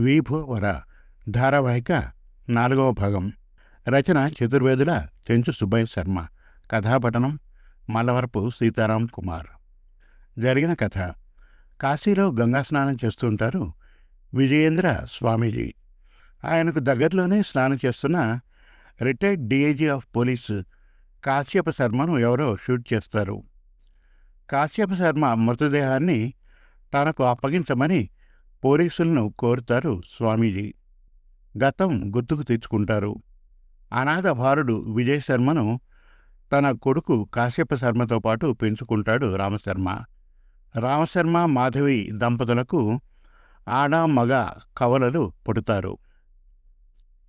విభోవర ధారావాహిక నాలుగవ భాగం. రచన చతుర్వేదుల చెంచు సుబ్బయ్య శర్మ. కథాపఠనం మల్లవరపు సీతారాం కుమార్. జరిగిన కథ. కాశీలో గంగా స్నానం చేస్తుంటారు విజయేంద్ర స్వామీజీ. ఆయనకు దగ్గరలోనే స్నానం చేస్తున్న retired DIG of police Kashyapa శర్మను ఎవరో షూట్ చేస్తారు. కాశ్యప శర్మ మృతదేహాన్ని తనకు అప్పగించమని పోలీసులను కోరుతారు స్వామీజీ. గతం గుర్తుకు తెచ్చుకుంటారు. అనాథ భారుడు తన కొడుకు కాశ్యప శర్మతో పాటు పెంచుకుంటాడు రామశర్మ. రామశర్మ మాధవి దంపతులకు ఆడ మగ కవలలు పుడతారు.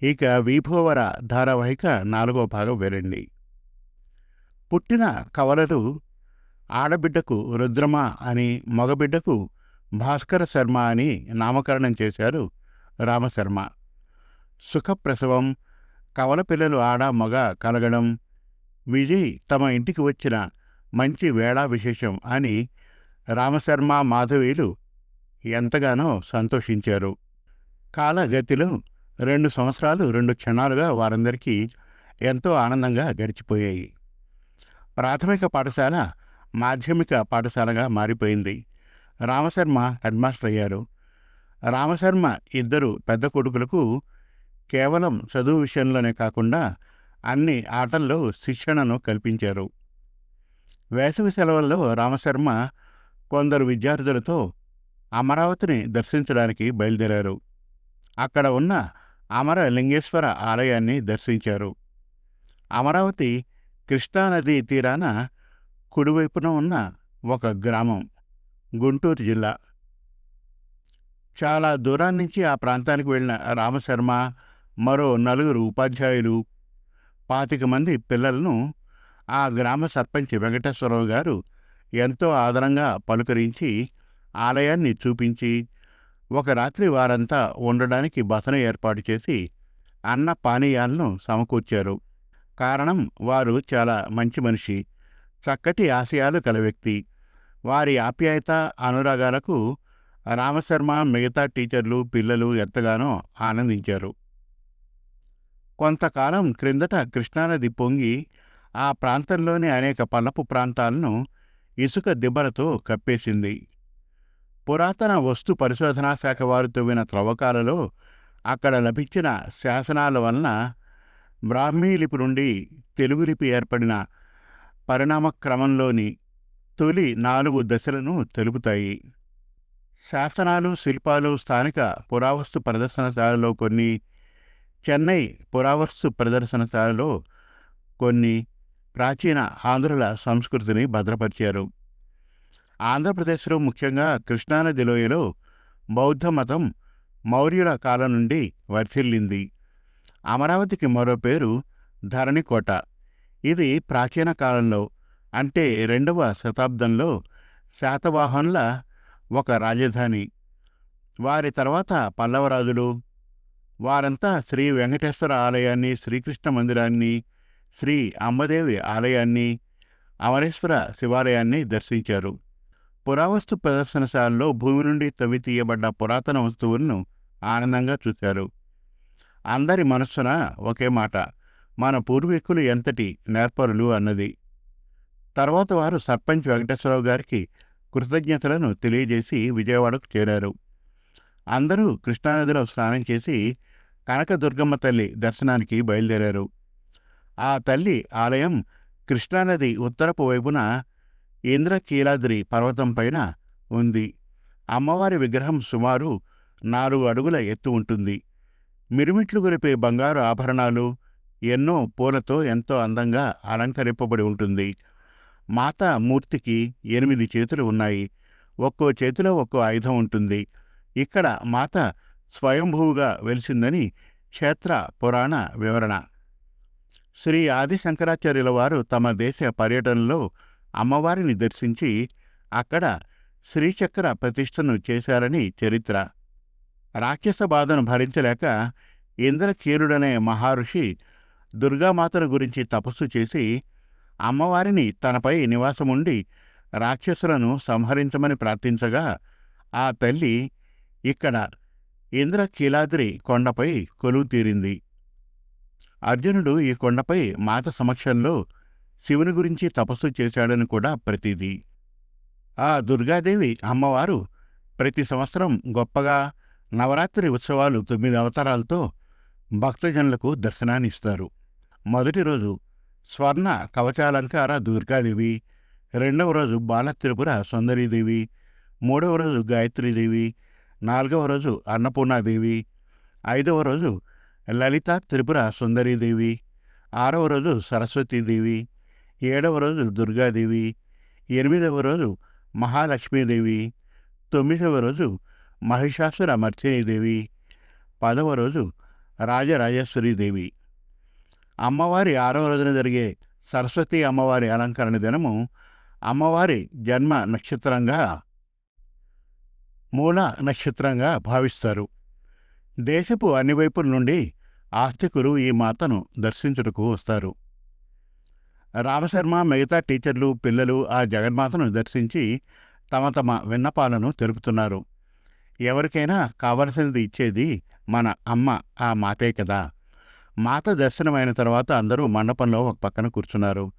ఇక విభోవర ధారావాహిక నాలుగో భాగం వేరండి పుట్టిన కవలలు ఆడబిడ్డకు రుద్రమ అని మగబిడ్డకు భాస్కర శర్మ అని నామకరణం చేశారు రామశర్మ సుఖప్రసవం కవల పిల్లలు ఆడ మగ కలగడం విజయ్ తమ ఇంటికి వచ్చిన మంచి వేళా విశేషం అని రామశర్మ మాధవీలు ఎంతగానో సంతోషించారు. కాలగతిలో రెండు సంవత్సరాలు రెండు క్షణాలుగా వారందరికీ ఎంతో ఆనందంగా గడిచిపోయాయి. ప్రాథమిక పాఠశాల మాధ్యమిక పాఠశాలగా మారిపోయింది. రామశర్మ హెడ్మాస్టర్ అయ్యారు. రామశర్మ ఇద్దరు పెద్ద కొడుకులకు కేవలం చదువు విషయంలోనే కాకుండా అన్ని ఆటల్లో శిక్షణను కల్పించారు. వేసవి సెలవుల్లో రామశర్మ కొందరు విద్యార్థులతో అమరావతిని దర్శించడానికి బయలుదేరారు. అక్కడ ఉన్న అమర లింగేశ్వర ఆలయాన్ని దర్శించారు. అమరావతి కృష్ణానదీ తీరాన కుడివైపున ఉన్న ఒక గ్రామం. గుంటూరు జిల్లా. చాలా దూరాన్నించి ఆ ప్రాంతానికి వెళ్ళిన రామశర్మ మరో నలుగురు ఉపాధ్యాయులు పాతిక మంది పిల్లలను ఆ గ్రామ సర్పంచ్ వెంకటేశ్వరరావు గారు ఎంతో ఆదరంగా పలుకరించి ఆలయాన్ని చూపించి ఒక రాత్రి వారంతా ఉండడానికి బసన ఏర్పాటు చేసి అన్న పానీయాలను సమకూర్చారు. కారణం వారు చాలా మంచి మనిషి చక్కటి ఆశయాలు కల వ్యక్తి. వారి ఆప్యాయత అనురాగాలకు రామశర్మ మిగతా టీచర్లు పిల్లలు ఎంతగానో ఆనందించారు. కొంతకాలం క్రిందట కృష్ణానది పొంగి ఆ ప్రాంతంలోని అనేక పల్లపు ప్రాంతాలను ఇసుక దిబ్బలతో కప్పేసింది. పురాతన వస్తు పరిశోధనా శాఖ వారు తవ్విన త్రవ్వకాలలో అక్కడ లభించిన శాసనాల వలన బ్రాహ్మీ లిపి నుండి తెలుగు లిపి ఏర్పడిన పరిణామ క్రమంలోని తొలి నాలుగు దశలను తెలుపుతాయి. శాసనాలు శిల్పాలు స్థానిక పురావస్తు ప్రదర్శనశాలలో కొన్ని చెన్నై పురావస్తు ప్రదర్శనశాలలో కొన్ని ప్రాచీన ఆంధ్రుల సంస్కృతిని భద్రపరిచారు. ఆంధ్రప్రదేశ్లో ముఖ్యంగా కృష్ణానది లోయలో బౌద్ధ మతం మౌర్యుల కాలం నుండి వర్ధిల్లింది. అమరావతికి మరో పేరు ధరణికోట. ఇది ప్రాచీన కాలంలో అంటే రెండవ శతాబ్దంలో శాతవాహనుల ఒక రాజధాని. వారి తర్వాత పల్లవరాజులు. వారంతా శ్రీ వెంకటేశ్వర ఆలయాన్ని శ్రీకృష్ణ మందిరాన్ని శ్రీ అమ్మదేవి ఆలయాన్ని అమరేశ్వర శివాలయాన్ని దర్శించారు. పురావస్తు ప్రదర్శనశాలలో భూమి నుండి తవ్వి తీయబడ్డ పురాతన వస్తువులను ఆనందంగా చూశారు. అందరి మనస్సున ఒకే మాట మన పూర్వీకులు ఎంతటి నేర్పరులు అన్నది. తర్వాత వారు సర్పంచ్ వెంకటేశ్వరరావు గారికి కృతజ్ఞతలను తెలియజేసి విజయవాడకు చేరారు. అందరూ కృష్ణానదిలో స్నానం చేసి కనకదుర్గమ్మ తల్లి దర్శనానికి బయలుదేరారు. ఆ తల్లి ఆలయం కృష్ణానది ఉత్తరపు వైపున ఇంద్రకీలాద్రి పర్వతం పైన ఉంది. అమ్మవారి విగ్రహం సుమారు నాలుగు అడుగుల ఎత్తు ఉంటుంది. మిరుమిట్లు గురిపే బంగారు ఆభరణాలు ఎన్నో పూలతో ఎంతో అందంగా అలంకరింపబడి ఉంటుంది. మాత మూర్తికి ఎనిమిది చేతులు ఉన్నాయి. ఒక్కో చేతిలో ఒక్కో ఆయుధం ఉంటుంది. ఇక్కడ మాత స్వయంభూగా వెలిసిందని క్షేత్ర పురాణ వివరణ. శ్రీ ఆది శంకరాచార్యుల వారు తమ దేశ పర్యటనలో అమ్మవారిని దర్శించి అక్కడ శ్రీచక్ర ప్రతిష్టను చేశారని చరిత్ర. రాక్షస బాధను భరించలేక ఇంద్రకీరుడనే మహర్షి దుర్గామాతను గురించి తపస్సు చేసి అమ్మవారిని తనపై నివాసముండి రాక్షసులను సంహరించమని ప్రార్థించగా ఆ తల్లి ఇక్కడ ఇంద్రకీలాద్రి కొండపై కొలువు తీరింది. అర్జునుడు ఈ కొండపై మాత సమక్షంలో శివుని గురించి తపస్సు చేశాడని కూడా ప్రతీది. ఆ దుర్గాదేవి అమ్మవారు ప్రతి సంవత్సరం గొప్పగా నవరాత్రి ఉత్సవాలు తొమ్మిది అవతారాలతో భక్తజనులకు దర్శనాన్నిస్తారు మొదటి రోజు స్వర్ణ కవచాలంకార దుర్గాదేవి. రెండవ రోజు బాల త్రిపుర సుందరీదేవి. మూడవ రోజు గాయత్రీదేవి. నాలుగవ రోజు అన్నపూర్ణాదేవి. ఐదవ రోజు లలిత త్రిపుర సుందరీదేవి. ఆరవ రోజు సరస్వతీదేవి. ఏడవ రోజు దుర్గాదేవి. ఎనిమిదవ రోజు మహాలక్ష్మీదేవి. తొమ్మిదవ రోజు మహిషాసుర మర్చినీదేవి. పదవ రోజు రాజరాజేశ్వరీదేవి. అమ్మవారి ఆరవ రోజున జరిగే సరస్వతి అమ్మవారి అలంకరణ దినము అమ్మవారి జన్మ నక్షత్రంగా మూల నక్షత్రంగా భావిస్తారు. దేశపు అన్ని వైపుల నుండి ఆస్తికులు ఈ మాతను దర్శించుటకు వస్తారు. రామశర్మ మిగతా టీచర్లు పిల్లలు ఆ జగన్మాతను దర్శించి తమ తమ విన్నపాలను తెలుపుతున్నారు. ఎవరికైనా కావలసినది ఇచ్చేది మన అమ్మ ఆ మాతే కదా. మాత దర్శనమైన తర్వాత అందరూ మండపంలో ఒక పక్కన కూర్చున్నారు.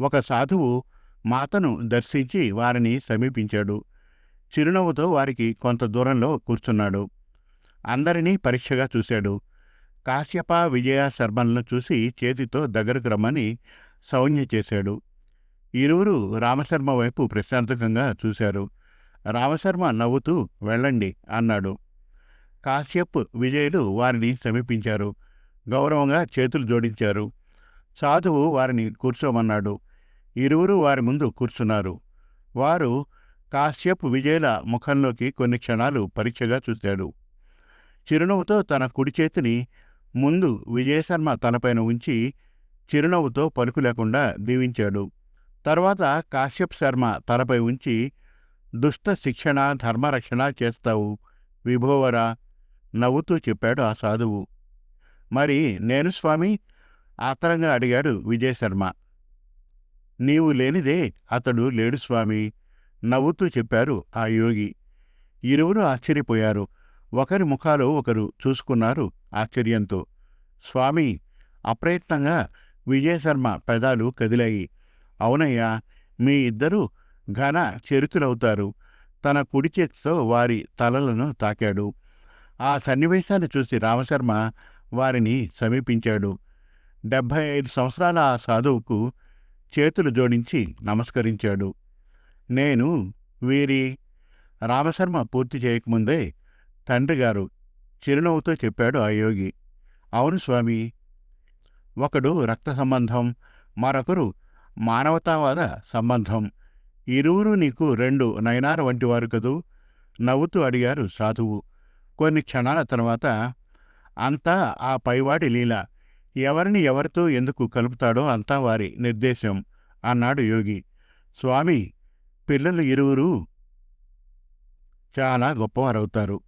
ఒక సాధువు మాతను దర్శించి వారిని సమీపించాడు. చిరునవ్వుతో వారికి కొంత దూరంలో కూర్చున్నాడు. అందరినీ పరీక్షగా చూశాడు. కాశ్యప విజయ శర్మలను చూసి చేతితో దగ్గరకు రమ్మని సౌజ్ఞ చేశాడు. ఇరువురు రామశర్మ వైపు ప్రశాంతకంగా చూశారు. రామశర్మ నవ్వుతూ వెళ్ళండి అన్నాడు. కాశ్యప్ విజయులు వారిని సమీపించారు. గౌరవంగా చేతులు జోడించారు. సాధువు వారిని కూర్చోమన్నాడు. ఇరువురు వారి ముందు కూర్చున్నారు. వారు కాశ్యప్ విజయల ముఖంలోకి కొన్ని క్షణాలు పరీక్షగా చూశాడు. చిరునవ్వుతో తన కుడి చేతిని ముందు విజయశర్మ తనపైన ఉంచి చిరునవ్వుతో పలుకు లేకుండా దీవించాడు. తర్వాత కాశ్యప్ శర్మ తలపై ఉంచి దుష్ట శిక్షణ ధర్మరక్షణ చేస్తావు విభోవరా నవ్వుతూ చెప్పాడు ఆ సాధువు. మరి నేను స్వామి? ఆతరంగా అడిగాడు విజయశర్మ. నీవు లేనిదే అతడు లేడు స్వామి నవ్వుతూ చెప్పారు ఆ యోగి. ఇరువురు ఆశ్చర్యపోయారు. ఒకరి ముఖాలు ఒకరు చూసుకున్నారు ఆశ్చర్యంతో. స్వామి అప్రయత్నంగా విజయశర్మ పెదాలు కదిలాయి. అవునయ్యా మీ ఇద్దరూ ఘన చరితులవుతారు తన కుడి చేతితో వారి తలలను తాకాడు. ఆ సన్నివేశాన్ని చూసి రామశర్మ వారిని సమీపించాడు. డెబ్భై ఐదు సంవత్సరాల ఆ సాధువుకు చేతులు జోడించి నమస్కరించాడు. నేను వీరి రామశర్మ పూర్తి చేయకముందే తండ్రిగారు చిరునవ్వుతో చెప్పాడు ఆ యోగి. అవును స్వామి. ఒకడు రక్త సంబంధం మరొకరు మానవతావాద సంబంధం. ఇరువురు నీకు రెండు నయనార వంటివారు కదూ? నవ్వుతూ అడిగారు సాధువు. కొన్ని క్షణాల తర్వాత అంతా ఆ పైవాడి లీల. ఎవరిని ఎవరితో ఎందుకు కలుపుతాడో అంతా వారి నిర్దేశం అన్నాడు యోగి. స్వామి పిల్లలు ఇరువురు చాలా గొప్పవారవుతారు.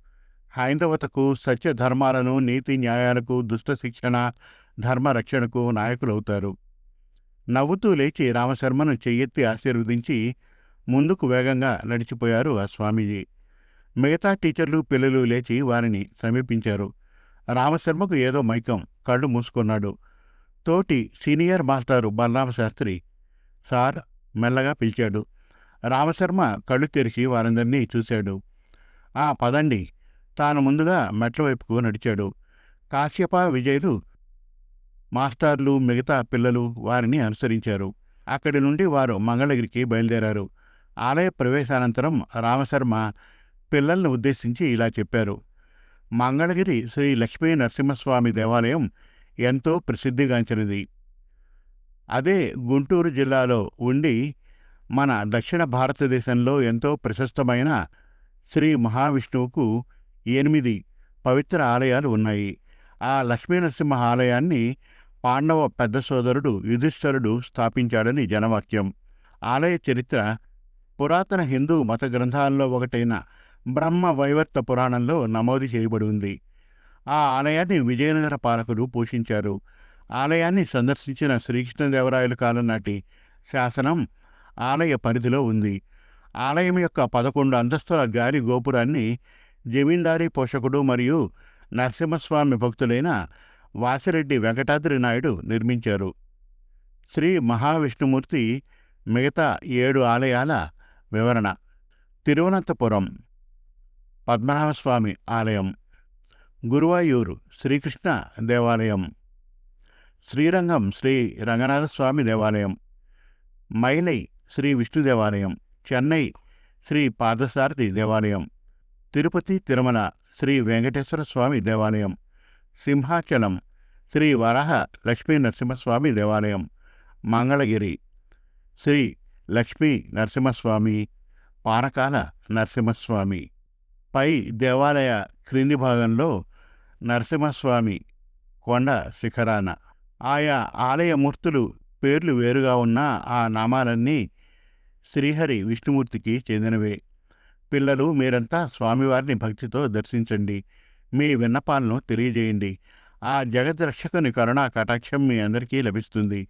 హైందవతకు సత్యధర్మాలను నీతి న్యాయాలకు దుష్ట శిక్షణ ధర్మరక్షణకు నాయకులవుతారు. నవ్వుతూ లేచి రామశర్మను చెయ్యెత్తి ఆశీర్వదించి ముందుకు వేగంగా నడిచిపోయారు ఆ స్వామీజీ. మిగతా టీచర్లు పిల్లలు లేచి వారిని సమీపించారు. రామశర్మకు ఏదో మైకం కళ్ళు మూసుకున్నాడు. తోటి సీనియర్ మాస్టారు బలరామశాస్త్రి సార్ మెల్లగా పిలిచాడు. రామశర్మ కళ్ళు తెరిచి వారందరినీ చూశాడు. ఆ పదండి. తాను ముందుగా మెట్ల వైపుకు నడిచాడు. కాశ్యప విజయులు మాస్టార్లు మిగతా పిల్లలు వారిని అనుసరించారు. అక్కడి నుండి వారు మంగళగిరికి బయలుదేరారు. ఆలయ ప్రవేశానంతరం రామశర్మ పిల్లల్ని ఉద్దేశించి ఇలా చెప్పారు. మంగళగిరి శ్రీ లక్ష్మీ నరసింహస్వామి దేవాలయం ఎంతో ప్రసిద్ధిగాంచినది. అదే గుంటూరు జిల్లాలో ఉండి మన దక్షిణ భారతదేశంలో ఎంతో ప్రశస్తమైన శ్రీ మహావిష్ణువుకు ఎనిమిది పవిత్ర ఆలయాలు ఉన్నాయి. ఆ లక్ష్మీనరసింహ ఆలయాన్ని పాండవ పెద్ద సోదరుడు యుధిష్ఠరుడు స్థాపించాడని జనవాక్యం. ఆలయ చరిత్ర పురాతన హిందూ మత గ్రంథాల్లో ఒకటైన బ్రహ్మ వైవర్త పురాణంలో నమోదు చేయబడి ఉంది ఆ ఆలయాన్ని విజయనగర పాలకులు పోషించారు. ఆలయాన్ని సందర్శించిన శ్రీకృష్ణదేవరాయల కాలం నాటి శాసనం ఆలయ పరిధిలో ఉంది. ఆలయం యొక్క పదకొండు అంతస్తుల గాలి గోపురాన్ని జమీందారీ పోషకుడు మరియు నరసింహస్వామి భక్తులైన వాసిరెడ్డి వెంకటాద్రి నాయుడు నిర్మించారు. శ్రీ మహావిష్ణుమూర్తి మిగతా ఏడు ఆలయాల వివరణ. తిరువనంతపురం పద్మనాభస్వామి ఆలయం గురువాయూరు శ్రీకృష్ణ దేవాలయం శ్రీరంగం శ్రీ రంగనాథస్వామి దేవాలయం మైలై శ్రీ విష్ణు దేవాలయం చెన్నై శ్రీ పాదసారథి దేవాలయం తిరుపతి తిరుమల శ్రీ వెంకటేశ్వర స్వామి దేవాలయం సింహాచలం శ్రీ వరాహ లక్ష్మీ నరసింహస్వామి దేవాలయం మంగళగిరి శ్రీ లక్ష్మీ నరసింహస్వామి పానకాల నరసింహస్వామి. పై దేవాలయ క్రింది భాగంలో నరసింహస్వామి కొండ శిఖరాన. ఆయా ఆలయ మూర్తులు పేర్లు వేరుగా ఉన్న ఆ నామాలన్నీ శ్రీహరి విష్ణుమూర్తికి చెందినవే. పిల్లలు మీరంతా స్వామివారిని భక్తితో దర్శించండి. మీ విన్నపాలను తెలియజేయండి. ఆ జగద్రక్షకుని కరుణా కటాక్షం మీ అందరికీ లభిస్తుంది.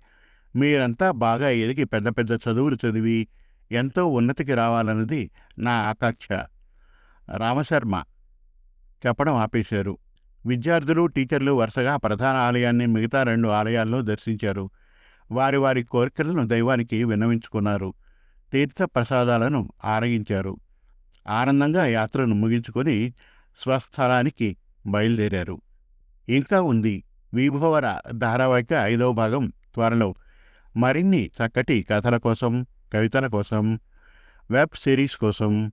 మీరంతా బాగా ఎదిగి పెద్ద పెద్ద చదువులు చదివి ఎంతో ఉన్నతికి రావాలన్నది నా ఆకాంక్ష. రామశర్మ చెప్పడం ఆపేశారు. విద్యార్థులు టీచర్లు వరుసగా ప్రధాన ఆలయాన్ని మిగతా రెండు ఆలయాల్లో దర్శించారు. వారి వారి కోరికలను దైవానికి విన్నవించుకున్నారు. తీర్థ ప్రసాదాలను ఆరగించారు. ఆనందంగా యాత్రను ముగించుకొని స్వస్థలానికి బయలుదేరారు. ఇంకా ఉంది. విభవర ధారావాహిక ఐదవ భాగం త్వరలో. మరిన్ని చక్కటి కథల కోసం కవితల కోసం వెబ్ సిరీస్ కోసం